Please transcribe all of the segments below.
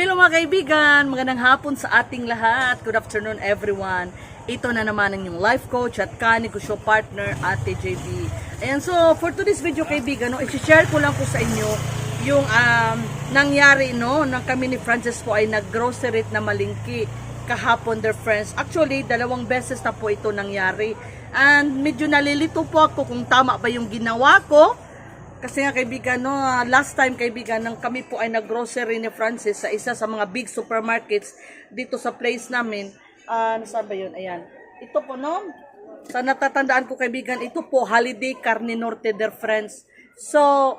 Hello mga kaibigan, magandang hapon sa ating lahat. Good afternoon everyone. Ito na naman ang yung life coach at kanig ko show partner, Ate JB. Ayan, so for today's video kaibigan, no, i-share ko lang po sa inyo yung um, nangyari no, nang kami ni Francis po ay nag-grocery na malingki kahapon their friends. Actually, dalawang beses na po ito nangyari. And medyo nalilito po ako kung tama ba yung ginawa ko. Kasi nga kaibigan, no, ah, last time kaibigan, nang kami po ay nag-grocery ni Francis sa isa sa mga big supermarkets dito sa place namin. Ah, ano ba yun? Ayan. Ito po, no? Sa natatandaan ko kaibigan, ito po, Holiday Carne Norte, their friends. So,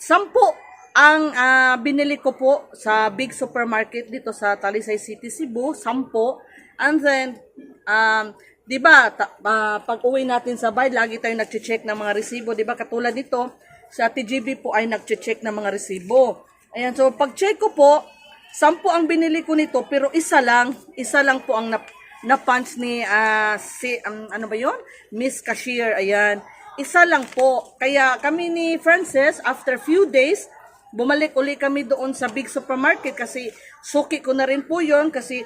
sampo ang ah, binili ko po sa big supermarket dito sa Talisay City, Cebu. Sampo. And then, um, di ba, ta- ah, pag uwi natin sa bahay, lagi tayong nag-check ng mga resibo. Di ba, katulad nito, sa TGB po ay nag-check ng mga resibo. Ayan, so pag-check ko po, sampo ang binili ko nito, pero isa lang, isa lang po ang nap na-punch ni, ah, si, um, ano ba yon Miss Cashier, ayan. Isa lang po. Kaya kami ni Frances, after few days, bumalik uli kami doon sa big supermarket kasi suki ko na rin po yon kasi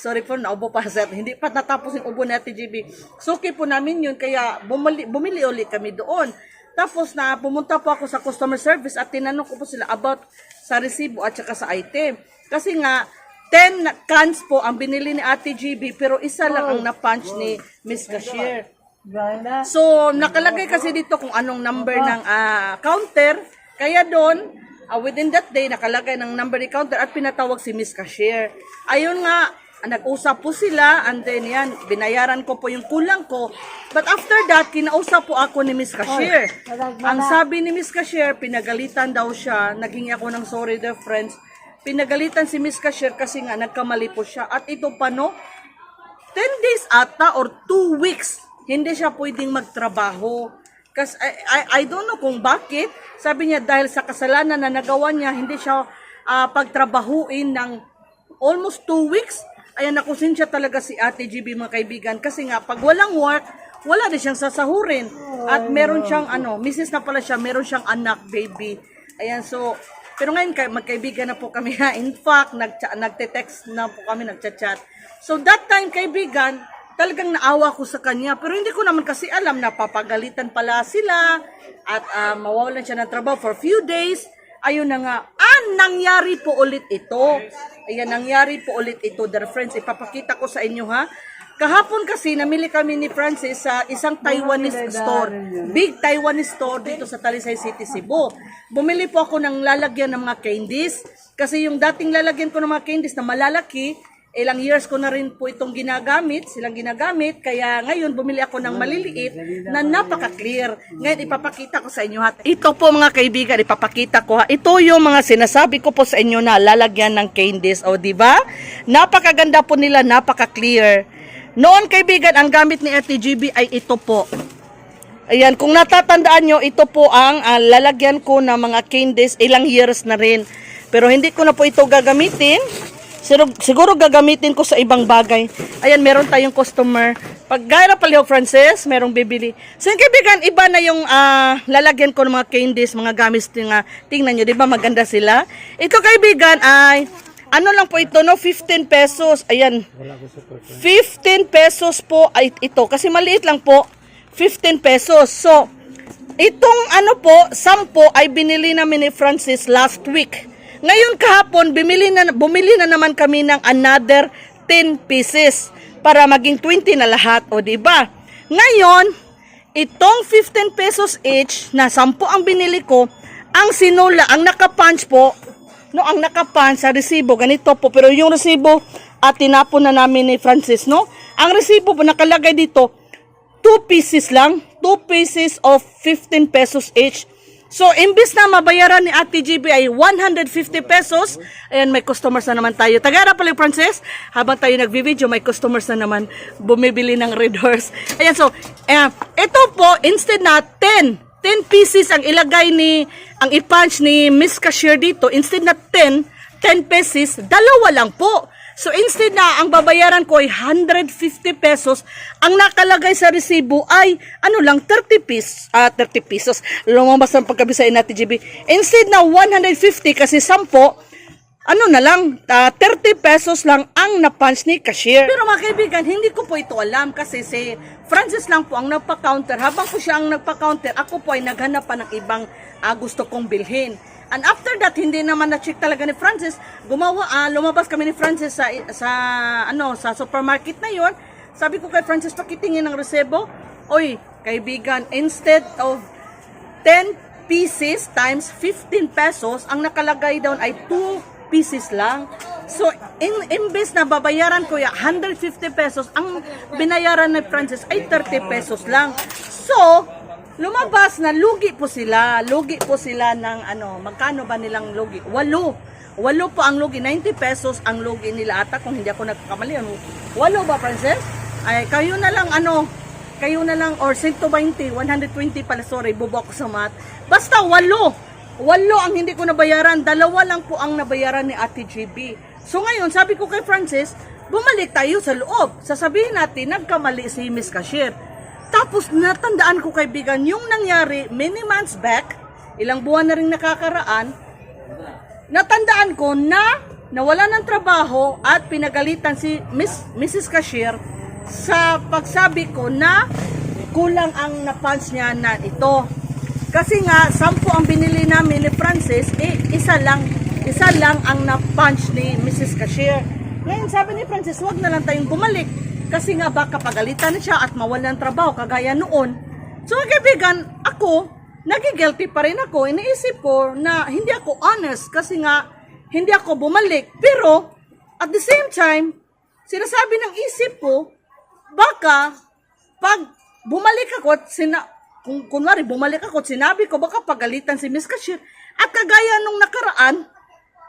sorry po, naubo pa sir. Hindi pa natapos yung ubo natin, GB. Suki po namin yun, kaya bumali, bumili uli kami doon. Tapos na pumunta po ako sa customer service at tinanong ko po sila about sa resibo at saka sa item. Kasi nga, 10 na- cans po ang binili ni Ate GB pero isa lang ang na-punch ni Miss Cashier. So, nakalagay kasi dito kung anong number ng ah, counter. Kaya doon, ah, within that day, nakalagay ng number ni counter at pinatawag si Miss Cashier. Ayun nga, nag-usap po sila and then yan, binayaran ko po yung kulang ko. But after that, kinausap po ako ni Miss Cashier. Ang sabi ni Miss Cashier, pinagalitan daw siya. Naging ako ng sorry dear friends. Pinagalitan si Miss Cashier kasi nga nagkamali po siya. At ito pa no, 10 days ata or 2 weeks, hindi siya pwedeng magtrabaho. Kasi I, I, I don't know kung bakit. Sabi niya dahil sa kasalanan na nagawa niya, hindi siya ah, pagtrabahuin ng almost 2 weeks. Ayan, nakusensya talaga si Ate GB mga kaibigan. Kasi nga, pag walang work, wala din siyang sasahurin. At meron siyang, ano, misis na pala siya, meron siyang anak, baby. Ayan, so, pero ngayon, kay- magkaibigan na po kami ha. In fact, nag nagte-text na po kami, nagchat-chat. So, that time, kaibigan, talagang naawa ko sa kanya. Pero hindi ko naman kasi alam na papagalitan pala sila at ah, mawawalan siya ng trabaho for few days. Ayun na nga. Ah, nangyari po ulit ito. Ayan, nangyari po ulit ito, dear friends. Ipapakita ko sa inyo ha. Kahapon kasi, namili kami ni Francis sa isang Taiwanese store. Big Taiwanese store dito sa Talisay City, Cebu. Bumili po ako ng lalagyan ng mga candies. Kasi yung dating lalagyan ko ng mga candies na malalaki, ilang years ko na rin po itong ginagamit, silang ginagamit, kaya ngayon bumili ako ng maliliit na napaka-clear. Ngayon ipapakita ko sa inyo ha. Ito po mga kaibigan, ipapakita ko ha. Ito yung mga sinasabi ko po sa inyo na lalagyan ng candies. O di ba? Napakaganda po nila, napaka-clear. Noon kaibigan, ang gamit ni Ate GB ay ito po. Ayan, kung natatandaan nyo, ito po ang ah, lalagyan ko ng mga candies, ilang years na rin. Pero hindi ko na po ito gagamitin. Siguro, siguro gagamitin ko sa ibang bagay. Ayan, meron tayong customer. Pag gaya na pala Frances, merong bibili. So, yung kaibigan, iba na yung ah, lalagyan ko ng mga candies, mga gamis. Tinga, tingnan nyo, di ba maganda sila? Ito kaibigan ay, ano lang po ito, no? 15 pesos. Ayan. 15 pesos po ay ito. Kasi maliit lang po. 15 pesos. So, itong ano po, 10 ay binili namin ni Francis last week. Ngayon kahapon, bumili na, bumili na naman kami ng another 10 pieces para maging 20 na lahat. O, di ba? Ngayon, itong 15 pesos each na 10 ang binili ko, ang sinula, ang nakapunch po, no, ang nakapunch sa resibo, ganito po. Pero yung resibo, at tinapon na namin ni Francis, no? Ang resibo po nakalagay dito, 2 pieces lang. 2 pieces of 15 pesos each. So, imbis na mabayaran ni Ate GB ay 150 pesos, ayan, may customers na naman tayo. Tagara pala Princess, habang tayo nagvi-video, may customers na naman bumibili ng Red Horse. Ayan, so, ayan, ito po, instead na 10, 10 pieces ang ilagay ni, ang i-punch ni Miss Cashier dito, instead na 10, 10 pesos, dalawa lang po. So instead na ang babayaran ko ay 150 pesos, ang nakalagay sa resibo ay ano lang 30 pesos, ah 30 pesos. Lumabas ang pagkabisain natin GB. Instead na 150 kasi 10, ano na lang, ah, 30 pesos lang ang napunch ni cashier. Pero mga kaibigan, hindi ko po ito alam kasi si Francis lang po ang nagpa-counter. Habang po siya ang nagpa-counter, ako po ay naghanap pa ng ibang ah, gusto kong bilhin. And after that, hindi naman na-check talaga ni Francis. Gumawa, ah, lumabas kami ni Francis sa, sa, ano, sa supermarket na yon. Sabi ko kay Francis, pakitingin ng resebo. Oy, kaibigan, instead of 10 pieces times 15 pesos, ang nakalagay doon ay 2 pieces lang. So, in, imbes na babayaran ko ya 150 pesos, ang binayaran ni Francis ay 30 pesos lang. So, lumabas na lugi po sila. Lugi po sila ng ano, magkano ba nilang lugi? Walo. Walo po ang lugi. 90 pesos ang lugi nila ata kung hindi ako nagkakamali. Ano? Walo ba, Francis? Ay, kayo na lang ano, kayo na lang, or 120, 120 pala, sorry, bubo ako sa math. Basta, walo. Walo ang hindi ko nabayaran. Dalawa lang po ang nabayaran ni Ate GB. So ngayon, sabi ko kay Francis, bumalik tayo sa loob. Sasabihin natin, nagkamali si Miss Cashier. Tapos natandaan ko kaibigan, yung nangyari many months back, ilang buwan na rin nakakaraan, natandaan ko na nawala ng trabaho at pinagalitan si Miss, Mrs. Cashier sa pagsabi ko na kulang ang napunch niya na ito. Kasi nga, sampu ang binili namin ni Francis, eh, isa lang, isa lang ang na-punch ni Mrs. Cashier. Ngayon, sabi ni Francis, wag na lang tayong bumalik. Kasi nga, baka pagalitan na siya at mawalan trabaho, kagaya noon. So, kaibigan, ako, nagigilty pa rin ako. Iniisip ko na hindi ako honest kasi nga, hindi ako bumalik. Pero, at the same time, sinasabi ng isip ko, baka, pag bumalik ako at sina, kung kunwari bumalik ako at sinabi ko, baka pagalitan si Miss Cashier. At kagaya nung nakaraan,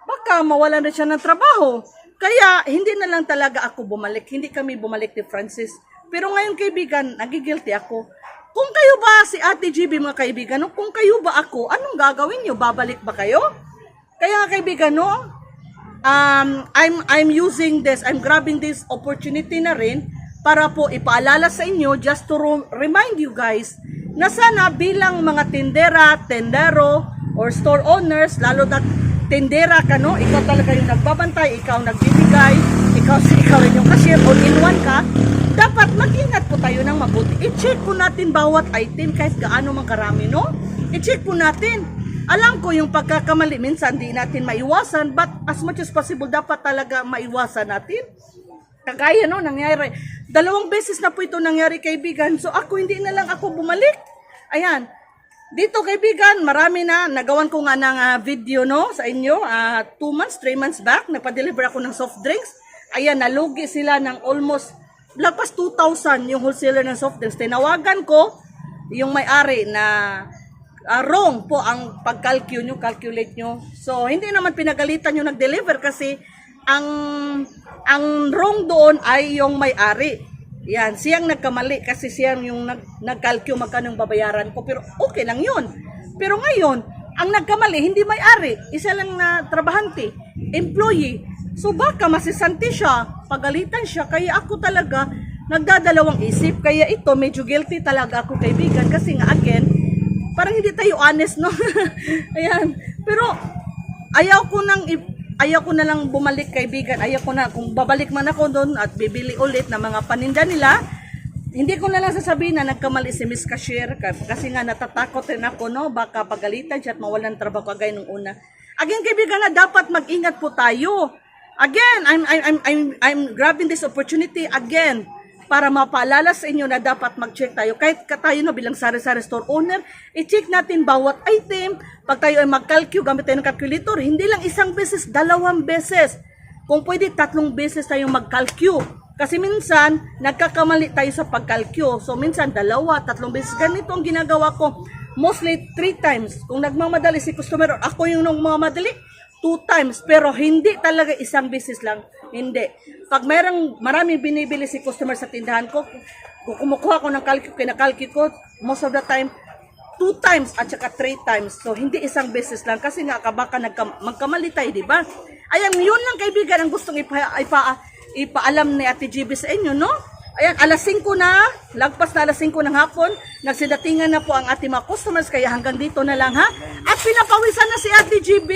baka mawalan rin siya ng trabaho. Kaya, hindi na lang talaga ako bumalik. Hindi kami bumalik ni Francis. Pero ngayon, kaibigan, nagigilty ako. Kung kayo ba si Ate GB, mga kaibigan, kung kayo ba ako, anong gagawin nyo? Babalik ba kayo? Kaya, kaibigan, no? um, I'm, I'm using this, I'm grabbing this opportunity na rin para po ipaalala sa inyo, just to remind you guys, na sana bilang mga tindera, tendero, or store owners, lalo na tindera ka, no? Ikaw talaga yung nagbabantay, ikaw nagbibigay, ikaw, ikaw rin yung cashier, all in one ka, dapat mag-ingat po tayo ng mabuti. I-check po natin bawat item kahit gaano man karami, no? I-check po natin. Alam ko yung pagkakamali minsan di natin maiwasan, but as much as possible dapat talaga maiwasan natin. Kagaya no, nangyari. Dalawang beses na po ito nangyari kaibigan. So ako hindi na lang ako bumalik. Ayan. Dito kaibigan, marami na. Nagawan ko nga ng ah, video no sa inyo. ah, two months, three months back, nagpa-deliver ako ng soft drinks. Ayan, nalugi sila ng almost lagpas 2,000 yung wholesaler ng soft drinks. Tinawagan ko yung may-ari na ah, wrong po ang pag-calculate nyo, calculate nyo. So, hindi naman pinagalitan yung nag-deliver kasi ang ang wrong doon ay yung may-ari. Yan, siyang nagkamali kasi siyang yung nag, nag-calculate magkano yung babayaran ko. Pero okay lang yun. Pero ngayon, ang nagkamali, hindi may-ari. Isa lang na trabahante, employee. So baka masisanti siya, pagalitan siya. Kaya ako talaga, nagdadalawang isip. Kaya ito, medyo guilty talaga ako kaibigan. Kasi nga again, parang hindi tayo honest, no? Ayan. Pero, ayaw ko nang ayaw ko na lang bumalik kaibigan. Ayaw ko na kung babalik man ako doon at bibili ulit ng mga paninda nila. Hindi ko na lang sasabihin na nagkamali si Miss Cashier ka- kasi nga natatakot rin ako no baka pagalitan siya at mawalan trabaho kagaya nung una. Again kaibigan na dapat mag-ingat po tayo. Again, I'm I'm I'm, I'm grabbing this opportunity again para mapaalala sa inyo na dapat mag-check tayo. Kahit ka tayo na bilang sari-sari store owner, i-check natin bawat item. Pag tayo ay mag-calculate, gamit tayo ng calculator, hindi lang isang beses, dalawang beses. Kung pwede, tatlong beses tayong mag-calculate. Kasi minsan, nagkakamali tayo sa pag-calculate. So, minsan, dalawa, tatlong beses. Ganito ang ginagawa ko. Mostly, three times. Kung nagmamadali si customer, ako yung nagmamadali, two times. Pero hindi talaga isang beses lang. Hindi. Pag mayroong maraming binibili si customer sa tindahan ko, kung kumukuha ko ng calculate, kinakalculate ko, most of the time, two times at saka three times. So, hindi isang beses lang. Kasi nga, kabaka nagka, magkamali tayo, di ba? Ayan, yun lang kaibigan ang gustong ipa, ipa, ipaalam ni Ate GB sa inyo, no? Ayan, alas 5 na, lagpas na alas 5 ng hapon, nagsidatingan na po ang ating mga customers, kaya hanggang dito na lang ha. At pinapawisan na si Ate GB.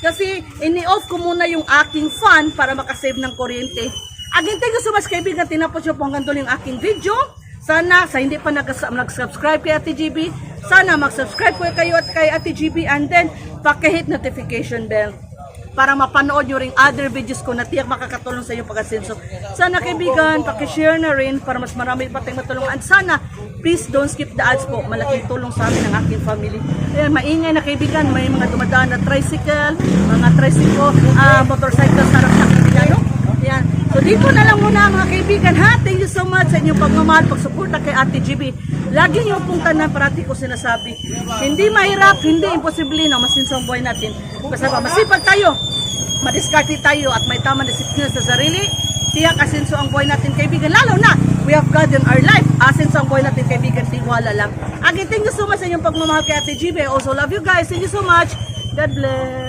Kasi ini-off ko muna yung aking fan para makasave ng kuryente. Again, thank you so much kaibigan. Tinapos nyo po hanggang dulo yung aking video. Sana sa hindi pa nag- nag-subscribe kay Ate GB, sana mag-subscribe po kayo at kay Ate GB and then pakihit notification bell para mapanood nyo rin other videos ko na tiyak makakatulong sa iyo pag-asenso. Sana kaibigan, pakishare na rin para mas marami pa tayong matulungan. At sana, please don't skip the ads po. Malaking tulong sa amin ng aking family. Ayan, maingay na kaibigan. May mga dumadaan na tricycle, mga tricycle, ah, motorcycle sa harap ng kaibigan. No? Ayan. So dito na lang muna mga kaibigan ha. Thank you so much sa inyong pagmamahal, pagsuporta kay Ate GB. Lagi niyo pong tanan parati ko sinasabi. Hindi mahirap, hindi imposible na masinsang buhay natin. Basta ba masipag tayo, madiskarte tayo at may tamang disiplina sa sarili, tiyak asenso ang buhay natin kaibigan. Lalo na, we have God in our life. Asenso ang buhay natin kaibigan, tiwala lang. Again, thank you so much sa inyong pagmamahal kay Ate GB. I also love you guys. Thank you so much. God bless.